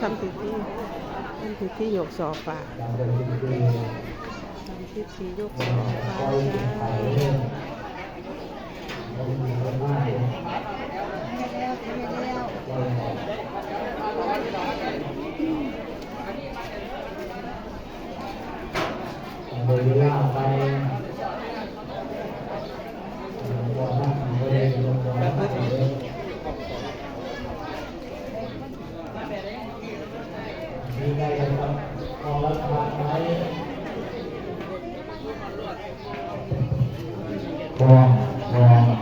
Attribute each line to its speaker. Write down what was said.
Speaker 1: ทำพิธีทำพิธียกสอฟ้า
Speaker 2: เรา
Speaker 1: ทำพิธียกส
Speaker 2: ก็
Speaker 1: อฟ้า
Speaker 2: คอย
Speaker 1: จ้า
Speaker 2: ถ่ายกโดยเวลาไปบอกว่าไม่ได้ลงตัวไม่ได้เลย มีใครจะทำเอารัฐบาลไหมทองทองราคา